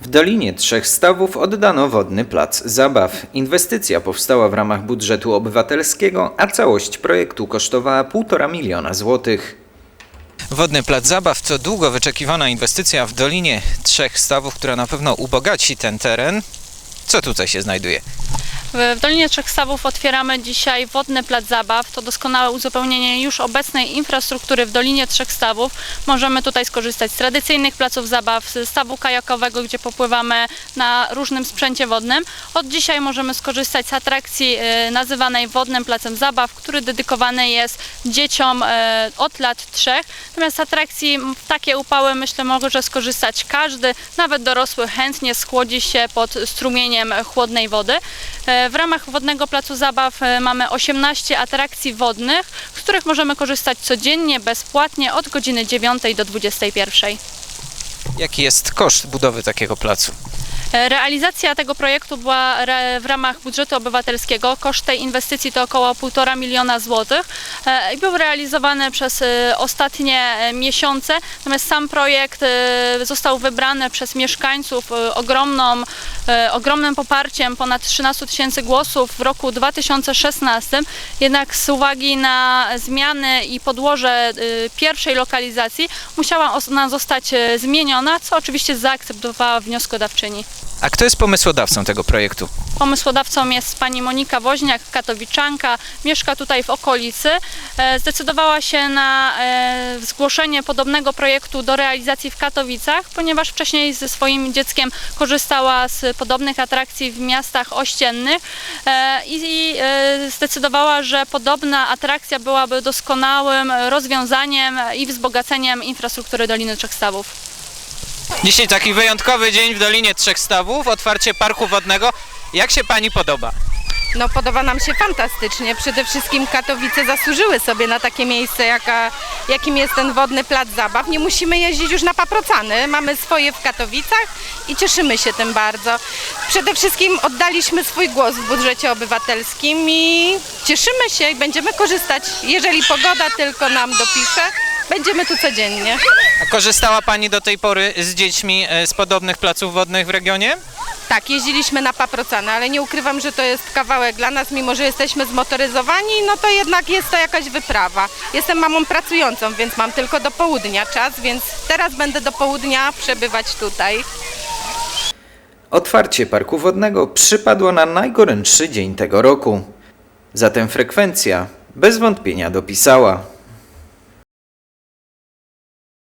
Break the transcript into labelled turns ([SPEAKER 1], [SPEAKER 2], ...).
[SPEAKER 1] W Dolinie Trzech Stawów oddano wodny plac zabaw. Inwestycja powstała w ramach budżetu obywatelskiego, a całość projektu kosztowała 1,5 miliona złotych.
[SPEAKER 2] Wodny Plac Zabaw to długo wyczekiwana inwestycja w Dolinie Trzech Stawów, która na pewno ubogaci ten teren. Co tutaj się znajduje?
[SPEAKER 3] W Dolinie Trzech Stawów otwieramy dzisiaj wodny plac zabaw. To doskonałe uzupełnienie już obecnej infrastruktury w Dolinie Trzech Stawów. Możemy tutaj skorzystać z tradycyjnych placów zabaw, z stawu kajakowego, gdzie popływamy na różnym sprzęcie wodnym. Od dzisiaj możemy skorzystać z atrakcji e, nazywanej wodnym placem zabaw, który dedykowany jest dzieciom e, od lat trzech. Natomiast atrakcji w takie upały myślę może skorzystać każdy, nawet dorosły chętnie schłodzi się pod strumieniem chłodnej wody. E, W ramach Wodnego Placu Zabaw e, mamy 18 atrakcji wodnych, z których możemy korzystać codziennie, bezpłatnie od godziny 9 do 21.
[SPEAKER 2] Jaki jest koszt budowy takiego placu?
[SPEAKER 3] E, Realizacja tego projektu była w ramach budżetu obywatelskiego. Koszt tej inwestycji to około 1,5 miliona złotych i był realizowany przez ostatnie miesiące. Natomiast sam projekt został wybrany przez mieszkańców ogromną, ogromnym poparciem, ponad 13 tysięcy głosów w roku 2016. Jednak z uwagi na zmiany i podłoże e, pierwszej lokalizacji musiała ona zostać e, zmieniona, co oczywiście zaakceptowała wnioskodawczyni.
[SPEAKER 2] A kto jest pomysłodawcą tego projektu?
[SPEAKER 3] Pomysłodawcą jest pani Monika Woźniak, katowiczanka, mieszka tutaj w okolicy. E, Zdecydowała się na e, zgłoszenie podobnego projektu do realizacji w Katowicach, ponieważ wcześniej ze swoim dzieckiem korzystała z podobnych atrakcji w miastach ościennych e, i zdecydowała, że podobna atrakcja byłaby doskonałym rozwiązaniem i wzbogaceniem infrastruktury Doliny Trzech Stawów.
[SPEAKER 2] Dzisiaj taki wyjątkowy dzień w Dolinie Trzech Stawów, otwarcie parku wodnego. Jak się Pani podoba?
[SPEAKER 4] No podoba nam się fantastycznie. Przede wszystkim Katowice zasłużyły sobie na takie miejsce, jaka, jakim jest ten wodny plac zabaw. Nie musimy jeździć już na paprocany. Mamy swoje w Katowicach i cieszymy się tym bardzo. Przede wszystkim oddaliśmy swój głos w budżecie obywatelskim i cieszymy się i będziemy korzystać. Jeżeli pogoda tylko nam dopisze, będziemy tu codziennie.
[SPEAKER 2] A korzystała Pani do tej pory z dziećmi e, z podobnych placów wodnych w regionie?
[SPEAKER 4] Tak, jeździliśmy na paprocany, ale nie ukrywam, że to jest kawałek dla nas, mimo że jesteśmy zmotoryzowani, no to jednak jest to jakaś wyprawa. Jestem mamą pracującą, więc mam tylko do południa czas, więc teraz będę do południa przebywać tutaj.
[SPEAKER 1] Otwarcie parku wodnego przypadło na najgorętszy dzień tego roku. Zatem frekwencja bez wątpienia dopisała.